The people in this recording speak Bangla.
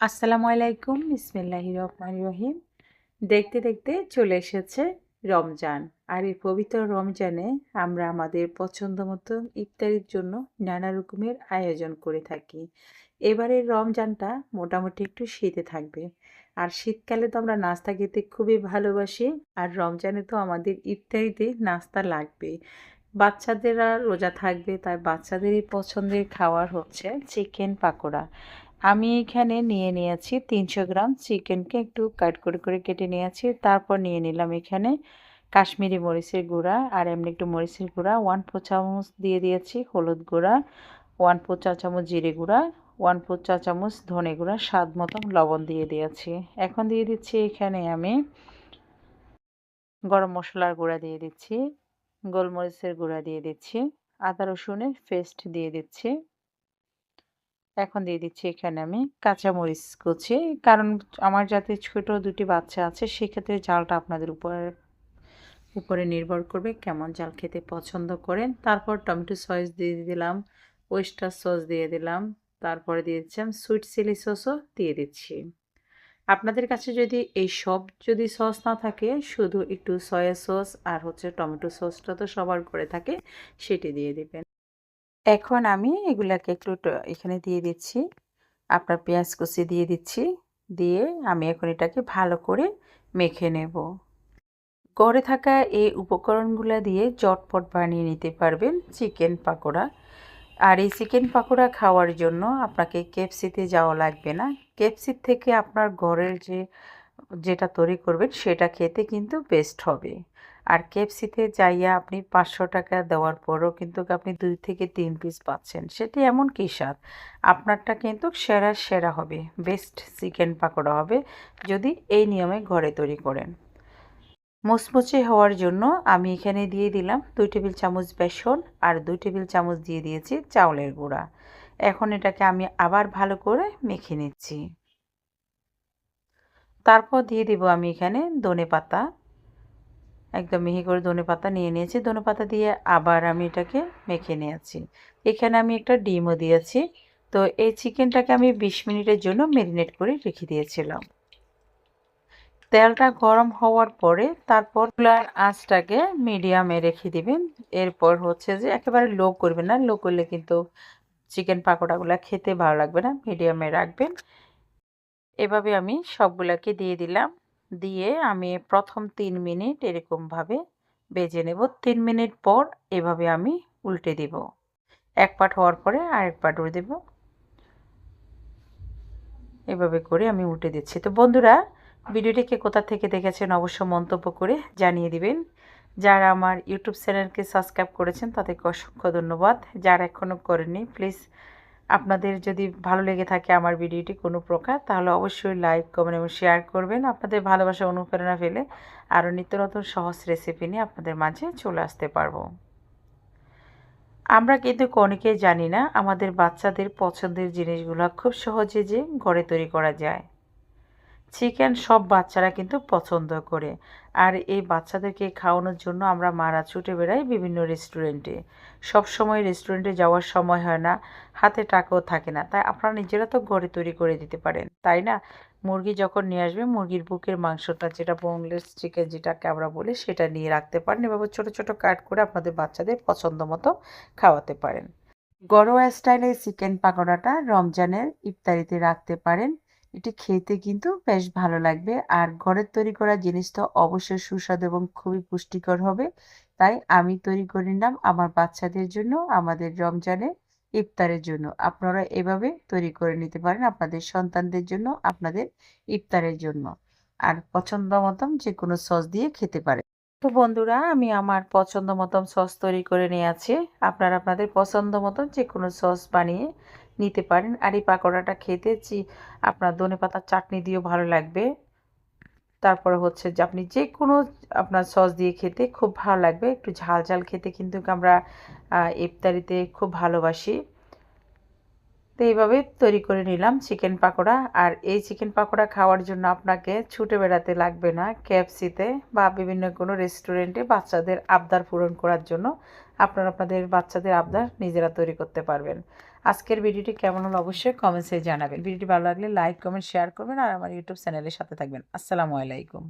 আসসালামু আলাইকুম, বিসমিল্লাহির রহমানির রহিম। দেখতে দেখতে চলে এসেছে রমজান। আর এই পবিত্র রমজানে আমরা আমাদের পছন্দ মতো ইফতারির জন্য নানা রকমের আয়োজন করে থাকি। এবারের রমজানটা মোটামুটি একটু শীতে থাকবে। আর শীতকালে তো আমরা নাস্তা খেতে খুবই ভালোবাসি, আর রমজানে তো আমাদের ইফতারিতে নাস্তা লাগবে। বাচ্চাদের আর রোজা থাকবে, তাই বাচ্চাদেরই পছন্দের খাবার হচ্ছে চিকেন পাকোড়া। আমি এখানে নিয়ে নিয়েছি তিনশো গ্রাম চিকেনকে একটু কাট করে করে কেটে নিয়েছি, তারপর নিয়ে নিলাম এখানে কাশ্মীরি মরিচের গুঁড়া, আর এমনি একটু মরিচের গুঁড়া, ওয়ান ফোর চামচ দিয়ে দিয়েছি হলুদ গুঁড়া, ওয়ান ফোর চা চামচ জিরে গুঁড়া, ওয়ান ফোর চা চামচ ধনে গুঁড়া, স্বাদ মতন লবণ দিয়ে দিয়েছি। এখন দিয়ে দিচ্ছি এখানে আমি গরম মশলার গুঁড়া দিয়ে দিচ্ছি, গোলমরিচের গুঁড়া দিয়ে দিচ্ছি, আদা রসুনের পেস্ট দিয়ে দিচ্ছি। এখন দিয়ে দিচ্ছি এখানে আমি কাঁচামরিচ কুচি। কারণ আমার যাতে ছোট দুটি বাচ্চা আছে, সেক্ষেত্রে জালটা আপনাদের উপর, উপরে নির্ভর করবে কেমন জাল খেতে পছন্দ করেন। তারপর টমেটো সস দিয়ে দিলাম ওয়েস্টার সস দিয়ে দিলাম, তারপরে দিয়ে দিচ্ছি সুইট চিলি সসও দিয়ে দিচ্ছি। আপনাদের কাছে যদি এই সব যদি সস না থাকে, শুধু একটু সয়া সস আর হচ্ছে টমেটো সসটা তো সবার করে থাকে, সেটি দিয়ে দিবেন। এখন আমি এগুলাকে একটু এখানে দিয়ে দিচ্ছি। আপনার পেঁয়াজ কুচি দিয়ে দিচ্ছি। দিয়ে আমি এখন এটাকে ভালো করে মেখে নেব। ঘরে থাকা এই উপকরণগুলো দিয়ে চটপট বানিয়ে নিতে পারবেন চিকেন পাকোড়া। আর এই চিকেন পাকোড়া খাওয়ার জন্য আপনাকে কেপসিতে যাওয়া লাগবে না। কেপসির থেকে আপনার ঘরের যে, যেটা তৈরি করবেন সেটা খেতে কিন্তু বেস্ট হবে। আর কেএফসিতে যাইয়া আপনি পাঁচশো টাকা দেওয়ার পরও কিন্তু আপনি দুই থেকে তিন পিস পাচ্ছেন। সেটি এমন কি স্বাদ? আপনারটা কিন্তু সেরা সেরা হবে। বেস্ট চিকেন পাকোড়া হবে যদি এই নিয়মে ঘরে তৈরি করেন। মুচমুচে হওয়ার জন্য আমি এখানে দিয়ে দিলাম দুই টেবিল চামচ বেসন আর দুই টেবিল চামচ দিয়ে দিয়েছি চাউলের গুঁড়া। এখন এটাকে আমি আবার ভালো করে মেখে নিচ্ছি। তারপর দিয়ে দিব আমি এখানে ধনে পাতা একদম মিহি করে ধনে পাতা নিয়ে নিয়েছি। ধনে পাতা দিয়ে আবার আমি এটাকে মেখে নিয়েছি। এখানে আমি একটা ডিমও দিয়েছি। তো এই চিকেনটাকে আমি বিশ মিনিটের জন্য ম্যারিনেট করে রেখে দিয়েছিলাম। তেলটা গরম হওয়ার পরে তারপর চুলার আঁচটাকে মিডিয়ামে রেখে দিবেন। এরপর হচ্ছে যে একেবারে লো করবেন না। লো করলে কিন্তু চিকেন পাকোড়াগুলো খেতে ভালো লাগবে না। মিডিয়ামে রাখবেন। এভাবে আমি সবগুলাকে দিয়ে দিলাম। দিয়ে আমি প্রথম তিন মিনিট এরকমভাবে বেজে নেব। তিন মিনিট পর এভাবে আমি উল্টে দেব। এক পাট হওয়ার পরে আরেক পাট উড়ে দেব। এভাবে করে আমি উল্টে দিচ্ছি। তো বন্ধুরা, ভিডিওটিকে কোথা থেকে দেখেছেন অবশ্য মন্তব্য করে জানিয়ে দিবেন। যারা আমার ইউটিউব চ্যানেলকে সাবস্ক্রাইব করেছেন, তাদেরকে অসংখ্য ধন্যবাদ। যারা এখনও করেননি প্লিজ আপনাদের যদি ভালো লেগে থাকে আমার ভিডিওটি কোনো প্রকার, তাহলে অবশ্যই লাইক, কমেন্ট এবং শেয়ার করবেন। আপনাদের ভালোবাসা অনুপ্রেরণা পেলে আরও নিত্য নতুন সহজ রেসিপি নিয়ে আপনাদের মাঝে চলে আসতে পারব। আমরা কিন্তু অনেকেই জানি না, আমাদের বাচ্চাদের পছন্দের জিনিসগুলো খুব সহজে যে ঘরে তৈরি করা যায়। চিকেন সব বাচ্চারা কিন্তু পছন্দ করে। আর এই বাচ্চাদেরকে খাওয়ানোর জন্য আমরা মারা ছুটে বেড়াই বিভিন্ন রেস্টুরেন্টে। সব সময় রেস্টুরেন্টে যাওয়ার সময় হয় না, হাতে টাকাও থাকে না। তাই আপনারা নিজেরা তো ঘরে তৈরি করে দিতে পারেন, তাই না? মুরগি যখন নিয়ে আসবে, মুরগির বুকের মাংসটা, যেটা বোনলেস চিকেন যেটাকে আমরা বলি, সেটা নিয়ে রাখতে পারেন এভাবে ছোট ছোট কাট করে আপনাদের বাচ্চাদের পছন্দ মতো খাওয়াতে পারেন। গরোয়া স্টাইলে চিকেন পাকোড়াটা রমজানের ইফতারিতে রাখতে পারেন। এটি খেতে কিন্তু বেশ ভালো লাগবে। আর ঘরের তৈরি করা জিনিস তো অবশ্যই সুস্বাদু এবং খুবই পুষ্টিকর হবে। তাই আমি তৈরি করে নিলাম আমার বাচ্চাদের জন্য, আমাদের রমজানে ইফতারের জন্য। আপনারা এভাবে তৈরি করে নিতে পারেন আপনাদের সন্তানদের জন্য, আপনাদের ইফতারের জন্য। আর পছন্দ মতন যে কোনো সস দিয়ে খেতে পারে তো বন্ধুরা, আমি আমার পছন্দ মতন সস তৈরি করে নিয়ে আছি। আপনারা আপনাদের পছন্দ মতন যে কোনো সস বানিয়ে নিতে পারেন। আর এই পাকোড়াটা খেতে চি আপনার ধনে পাতার চাটনি দিয়েও ভালো লাগবে। তারপরে হচ্ছে যে আপনি যে কোনো আপনার সস দিয়ে খেতে খুব ভালো লাগবে। একটু ঝাল ঝাল খেতে কিন্তু আমরা ইফতারিতে খুব ভালোবাসি। তো এইভাবে তৈরি করে নিলাম চিকেন পাকোড়া। আর এই চিকেন পাকোড়া খাওয়ার জন্য আপনাকে ছুটে বেড়াতে লাগবে না। ক্যাপসিতে বা বিভিন্ন কোনো রেস্টুরেন্টে বাচ্চাদের আবদার পূরণ করার জন্য। আপনারা আপনাদের বাচ্চাদের আবদার নিজেরা তৈরি করতে পারবেন। আজকের ভিডিওটি কেমন হলো অবশ্যই কমেন্টসে জানাবেন। ভিডিওটি ভালো লাগলে লাইক কমেন্ট শেয়ার করবেন আর আমার ইউটিউব চ্যানেলের সাথে থাকবেন। আসসালামু আলাইকুম।